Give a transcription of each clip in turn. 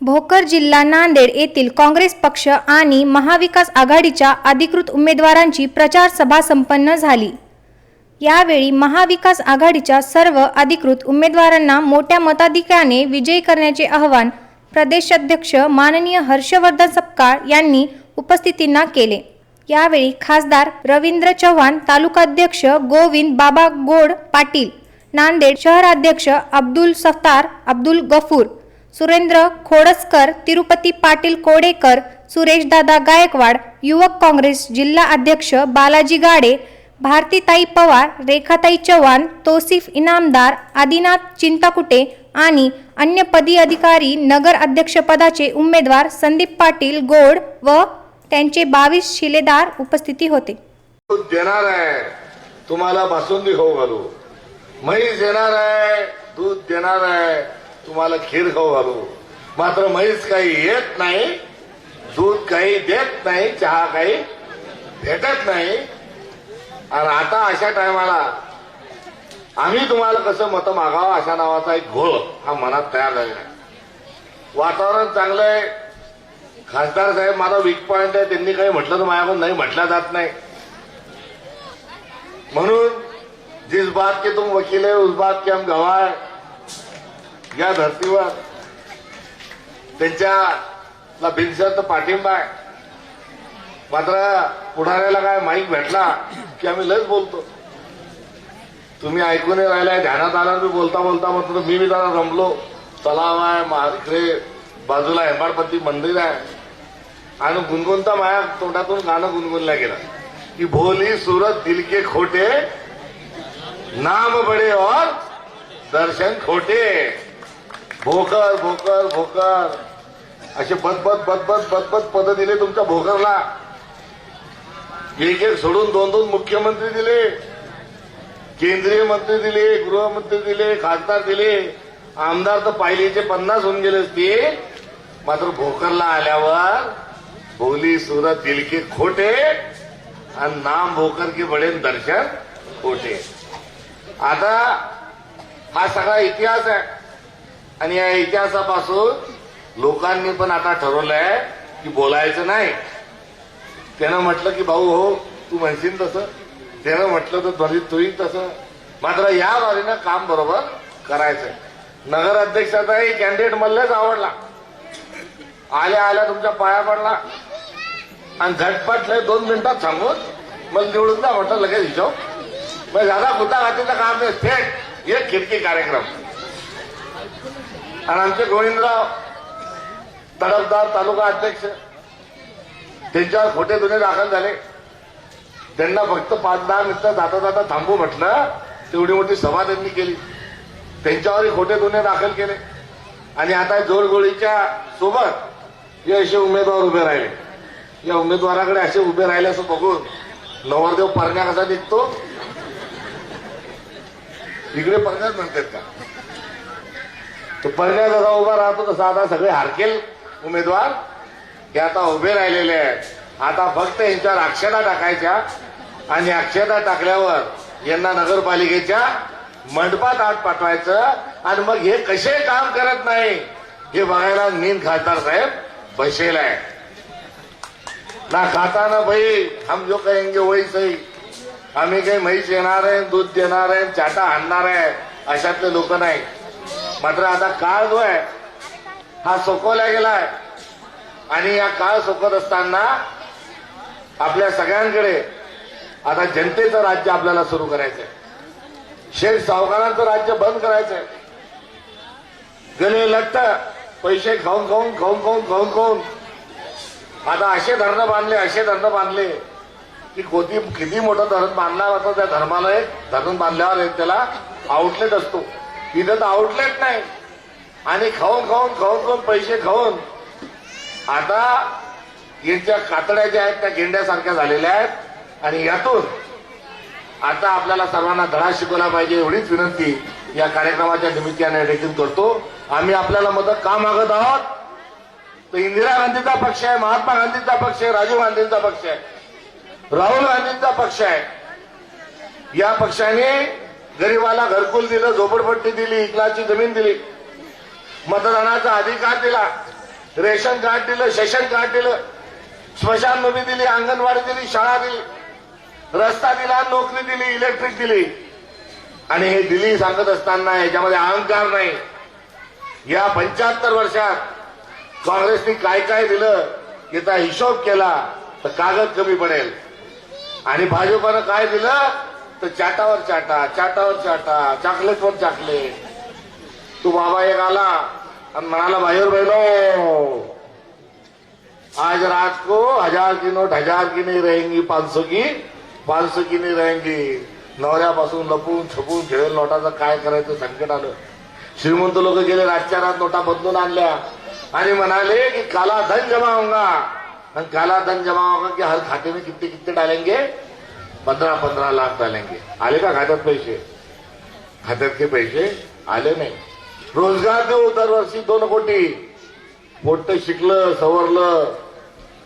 भोकर जिल्हा नांदेड येथील काँग्रेस पक्ष आणि महाविकास आघाडीच्या अधिकृत उमेदवारांची प्रचार सभा संपन्न झाली. यावेळी महाविकास आघाडीच्या सर्व अधिकृत उमेदवारांना मोठ्या मताधिक्याने विजयी करण्याचे आवाहन प्रदेशाध्यक्ष माननीय हर्षवर्धन सपकाळ यांनी उपस्थितींना केले. यावेळी खासदार रवींद्र चव्हाण तालुकाध्यक्ष गोविंद बाबा गोड पाटील नांदेड शहराध्यक्ष अब्दुल सत्तार अब्दुल गफूर सुरेंद्र खोडसकर तिरुपती पाटील कोडेकर सुरेशदादा गायकवाड युवक काँग्रेस जिल्हा अध्यक्ष बालाजी गाडे भारतीताई पवार रेखाताई चव्हाण तोसिफ इनामदार आदिनाथ चिंताकुटे आणि अन्य पदी अधिकारी नगर अध्यक्षपदाचे उमेदवार संदीप पाटील गोड व त्यांचे बावीस शिलेदार उपस्थिती होते. देणार आहे. तुम्हाला बासुंदी खाऊ घालू. म्हैस देणार आहे दूध देणार आहे. तुम्हाला खीर खाऊ घालू. मात्र म्हैस काही येत नाही दूध काही देत नाही चहा काही भेटत नाही. आणि आता अशा टायमाला आम्ही तुम्हाला कसं मतं मागावं अशा नावाचा एक घोळ हा मनात तयार झालेला आहे. वातावरण चांगलं आहे. खासदार साहेब माझा वीक पॉईंट आहे. त्यांनी काही म्हटलं तर माझ्याकडून नाही म्हटलं जात नाही. म्हणून जिस बात के तुम वकील है उस बात के हम गवाह है. या धर्तीवर त्यांच्याला बिनशर्त पाठिंबा आहे. मात्र पुढाऱ्याला काय माईक भेटला की आम्ही लयच बोलतो. तुम्ही ऐकून राहिलाय ध्यानात आला मी बोलता बोलता मात्र मी बी जरा रमलो. तलाव आहे इकडे बाजूला हेमाडपती मंदिर आहे. आणि गुणगुणता माया तोंडातून गाणं गुणगुणल्या गेलं. की भोली सुरत दिल के खोटे नाम बडे और दर्शन खोटे. भोकर भोकर भोकर. असे बदबद बदबद बदबद पद दिले तुमच्या भोकरला. एक एक सोडून दोन दोन मुख्यमंत्री दिले. केंद्रीय मंत्री दिले गृहमंत्री दिले खासदार दिले. आमदार तर पाहिलेचे पन्नास होऊन गेले असते. मात्र भोकरला आल्यावर बोली सुरत दिल के खोटे आणि नाम भोकर के बडे दर्शन खोटे. आता हा सगळा इतिहास आहे. आणि या इतिहासापासून लोकांनी पण आता ठरवलंय की बोलायचं नाही. त्यानं म्हटलं की भाऊ हो तू म्हणशील तसं. त्यानं म्हटलं तर ध्वनी तूही तसं. मात्र या बारीनं काम बरोबर करायचंय. नगराध्यक्षाचाही कॅन्डिडेट मल्लेच आवडला. आल्या आल्या तुमच्या पाया पडला. आणि झटपट दोन मिनिटात सांगून मला निवडून जा म्हटलं लगेच हिशोब. मग दादा खुद्दा घातीचं काम नाही थेट एक खिडकी कार्यक्रम. आणि आमचे गोविंदराव तडफदार तालुका अध्यक्ष त्यांच्यावर खोटे गुन्हे दाखल झाले. त्यांना फक्त पाच दहा मिनिटं जाता जाता थांबू म्हटलं तेवढी मोठी सभा त्यांनी केली. त्यांच्यावरही खोटे गुन्हे दाखल केले. आणि आता जोरगोळीच्या सोबत हे असे उमेदवार उभे राहिले. या उमेदवाराकडे असे उभे राहिले असं बघून नवरदेव परण्या कसा निघतो इकडे परण्याच म्हणतात का? तो परण्या जसा उभा राहतो तसा आता सगळे हारकेल उमेदवार. हे आता उभे राहिलेले आहेत. आता फक्त यांच्यावर अक्षता टाकायच्या आणि अक्षता टाकल्यावर यांना नगरपालिकेच्या मंडपात आत पाठवायचं आणि मग हे कसे काम करत नाही हे बघायला नीन खासदार साहेब बसेल आहे. ना खाता ना भाई हम जो कहेंगे वही सही. आम्ही काही म्हैस येणार आहे दूध देणार आहे चाटा आणणार आहे अशातले लोक नाही. मात्र आता काळ जो आहे हा सोकवला गेलाय. आणि या काळ सोकत असताना आपल्या सगळ्यांकडे आता जनतेचं राज्य आपल्याला सुरू करायचंय. शेख सावकारांचं राज्य बंद करायचंय. गले लट्ट पैसे खाऊन खाऊन खाऊन खाऊन खाऊन खाऊन. आता असे धरणं बांधले असे धरणं बांधले की कोणी किती मोठं धरण बांधणार असं त्या धर्माला एक धरण बांधल्यावर एक त्याला आउटलेट असतो. तिथं तर आउटलेट नाही. आणि खाऊन खाऊन खाऊन खाऊन पैसे खाऊन आता यांच्या कातड्या ज्या आहेत त्या गेंड्यासारख्या झालेल्या आहेत. आणि यातून आता आपल्याला सर्वांना धडा शिकवला पाहिजे एवढीच विनंती या कार्यक्रमाच्या निमित्ताने देखील करतो. आम्ही आपल्याला मदत का मागत आहोत? तर इंदिरा गांधीचा पक्ष आहे महात्मा गांधीचा पक्ष आहे राजीव गांधींचा पक्ष आहे राहुल गांधींचा पक्ष आहे. या पक्षाने गरीबाला घरकुल दिलं झोपडपट्टी दिली इकलाची जमीन दिली. मतदानाचा अधिकार दिला. रेशन कार्ड दिलं सेशन कार्ड दिलं. स्मशानभूमी दिली अंगणवाडी दिली शाळा दिली. रस्ता दिला नोकरी दिली इलेक्ट्रिक दिली. आणि हे दिली सांगत असताना याच्यामध्ये अहंकार नाही. या पंच्याहत्तर वर्षात काँग्रेसनी काय काय दिलं याचा हिशोब केला तर कागद कमी पडेल. आणि भाजपनं काय दिलं तर चाटावर चाटा चाटावर चाटा चाकलेटवर चाकलेट तू बाबा एक आला आणि म्हणाला बाहेर बहिनो आज रात को हजार की नोट हजार की नाही रहेंगी पाच की पाच की नाही रहेंगी. नवऱ्यापासून लपून छपून खेळून नोटाचं काय करायचं संकट आलं. श्रीमंत लोक गेले रातच्या रात नोटा बदलून आणल्या. आणि म्हणाले की काला धन जमा होगा. आणि काला धन जमा होगा की हर खाते में कितने कितने डालेंगे? पंधरा पंधरा लाख डालेंगे आले का खात्यात पैसे? खात्यात के पैसे आले नाही. रोजगार देऊ दरवर्षी दोन कोटी. पोट्ट शिकलं सवरलं.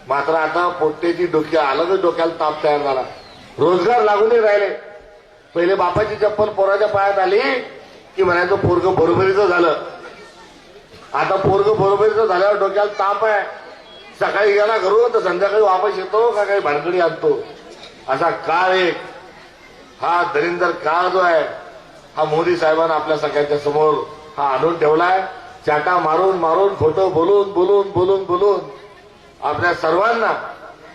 मात्र आता पोट्टेची डोक्या आलं तर डोक्याला ताप तयार झाला. रोजगार लागूनही राहिले. पहिले बापाची चप्पल पोराच्या पायात आली की म्हणायचं पोरग बरोबरीचं झालं. आता पोरग बरोबरीचं झाल्यावर डोक्याला ताप आहे. सकाळी गेला घरून तर संध्याकाळी वापस येतो का काही भानगडी आणतो? असा काळ एक. हा दरिंदर काळ जो आहे हा मोदी साहेबांना आपल्या सगळ्यांच्या समोर हा आणून ठेवलाय. चाटा मारून मारून खोटं बोलून बोलून बोलून बोलून आपल्या सर्वांना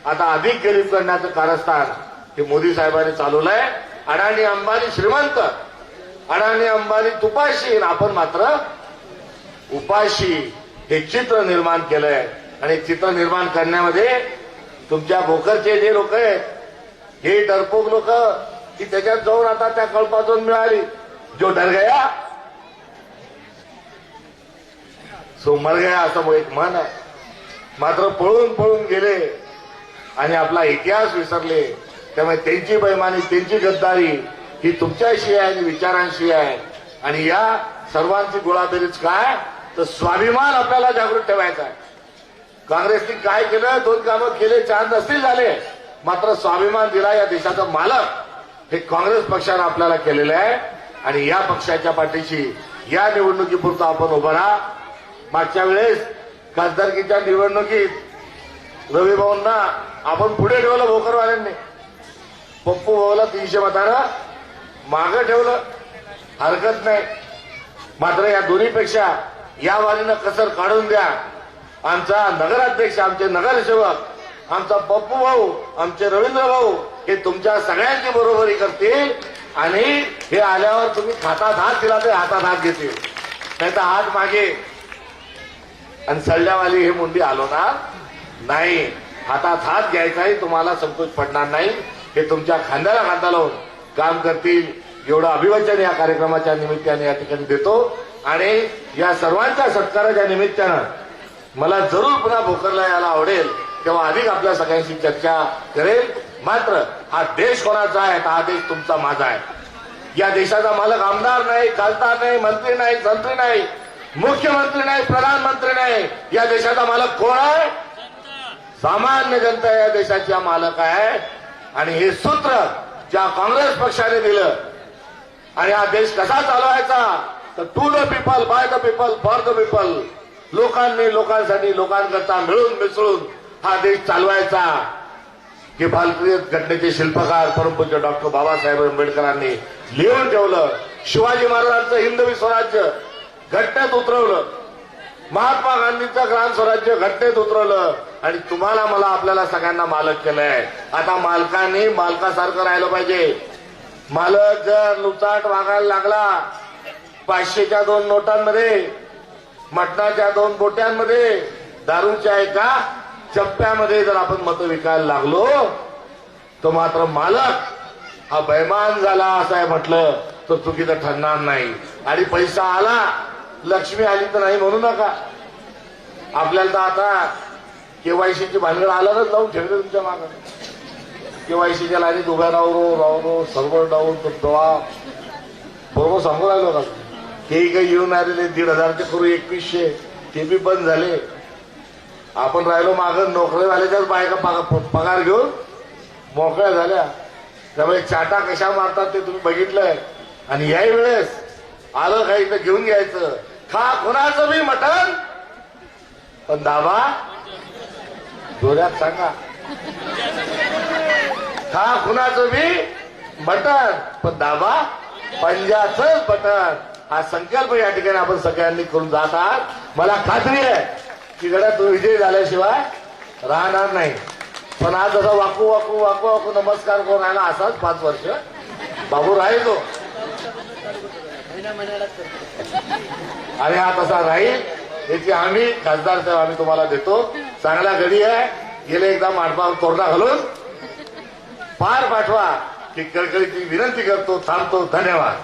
आता अधिक गरीब करण्याचं कारस्थान हे मोदी साहेबांनी चालवलंय. अडाणी अंबानी श्रीमंत अडाणी अंबानी तुपाशी. आपण मात्र उपाशी हे चित्र निर्माण केलंय. आणि चित्र निर्माण करण्यामध्ये तुमच्या भोकरचे जे लोक आहेत हे डरपोक लोक की त्याच्यात जाऊन आता त्या कळपातून मिळाली. जो डर गया सो मर गया असं एक म्हण आहे. मात्र पळून पळून गेले आणि आपला इतिहास विसरले. त्यामुळे त्यांची बैमानी त्यांची गद्दारी ही तुमच्याशी आहे आणि विचारांशी आहे. आणि या सर्वांची गोळाबेरीज काय? तर स्वाभिमान आपल्याला जागृत ठेवायचा आहे. काँग्रेसनी काय केलं? दोन कामं केले चार नसतील झाले. मात्र स्वाभिमान दिला या देशाचा मालक हे काँग्रेस पक्षानं आपल्याला केलेलं आहे. आणि या पक्षाच्या पाठीशी या निवडणुकीपुरतं आपण उभं राहा. मागच्या वेळेस खासदारकीच्या निवडणुकीत रविभाऊंना आपण पुढे ठेवलं भोकरवाल्यांनी. पप्पू भाऊला तीनशे मतानं मागं ठेवलं. हरकत नाही. मात्र या दोन्हीपेक्षा या वारीनं कसर काढून द्या. आमचा नगराध्यक्ष आमचे नगरसेवक आमचा पप्पू भाऊ आमचे रवींद्र भाऊ हे तुमच्या सगळ्यांची बरोबरी करतील आणि हे आल्यावर तुम्ही हातात हात दिला ते हातात हात घेतील नाही तर हात मागे आणि सळल्यावाली हे मुंडी आलो नाही. हातात हात घ्यायचाही तुम्हाला संकोच पडणार नाही. हे तुमच्या खांद्याला खांदा लावून काम करतील. एवढं अभिवचन या कार्यक्रमाच्या निमित्ताने या ठिकाणी देतो. आणि या सर्वांच्या सत्काराच्या निमित्तानं मला जरूर पुन्हा भोकरला यायला आवडेल. तेव्हा अधिक आपल्या सगळ्यांशी चर्चा करेल मात्र हा देश कोणाचा आहे? हा देश तुमचा माझा आहे. या देशाचा मालक आमदार नाही खासदार नाही मंत्री नाही संत्री नाही मुख्यमंत्री नाही प्रधानमंत्री नाही. या देशाचा मालक कोण आहे? सामान्य जनता या देशाचा मालक आहे. आणि हे सूत्र ज्या काँग्रेस पक्षाने दिलं आणि हा देश कसा चालवायचा? तर to the people by the people for the people लोकांनी लोकांसाठी लोकांकरता मिळून मिसळून हा देश चालवायचा. हे भारतीय घटनेचे शिल्पकार परमपूज्य डॉक्टर बाबासाहेब आंबेडकरांनी लिहून ठेवलं. शिवाजी महाराजांचं हिंदवी स्वराज्य घटनेत उतरवलं. महात्मा गांधीचं ग्राम स्वराज्य घटनेत उतरवलं. आणि तुम्हाला मला आपल्याला सगळ्यांना मालक केलंय. आता मालकांनी मालकासारखं राहिलं पाहिजे. मालक जर लुचाट वागायला लागला पाचशेच्या दोन नोटांमध्ये मटणाच्या दोन बोट्यांमध्ये दारूच्या एका चप्प्यामध्ये जर आपण मतं विकायला लागलो तर मात्र मालक. हा बैमान झाला असं आहे म्हटलं तर चुकीचं ठरणार नाही. आणि पैसा आला लक्ष्मी आली तर नाही म्हणू नका. आपल्याला तर आता केवायसीची भानगड आल्यानंच लावून ठेवले तुमच्या मागं. केवायसीच्या लाईनीत उभ्या राहू राहू सर्व डाऊन डोळा बरोबर सांगू राहिलो का? ते काही येऊन आलेले दीड हजारचे करू एकवीसशे ते बी बंद झाले. आपण राहिलो मागं नोकरीवाल्याच्याच बायका पगार घेऊन मोकळ्या झाल्या. त्यामुळे चाटा कशा मारतात ते तुम्ही बघितलंय. आणि याही वेळेस आलं काही तर घेऊन घ्यायचं. खा कोणाचं मी मटण? पण दाबा जोऱ्यात सांगा. खा कुणाचं बी बटन पण दाबा पंजाच बटन हा संकल्प या ठिकाणी आपण सगळ्यांनी करून जात आहात. मला खात्री आहे की गड्या तो विजय झाल्याशिवाय राहणार नाही. पण आज जसा वाकू वाकू वाकू वाकू नमस्कार करून राहिला असाच पाच वर्ष. बाबू राहील. तो आणि हा तसा राहील. याची आम्ही खासदार साहेब आम्ही तुम्हाला देतो. चांगला घडी आहे. गेले एकदा माडपावर तोरणा घालून. पार पाठवा की कळकळीची विनंती करतो थांबतो. धन्यवाद.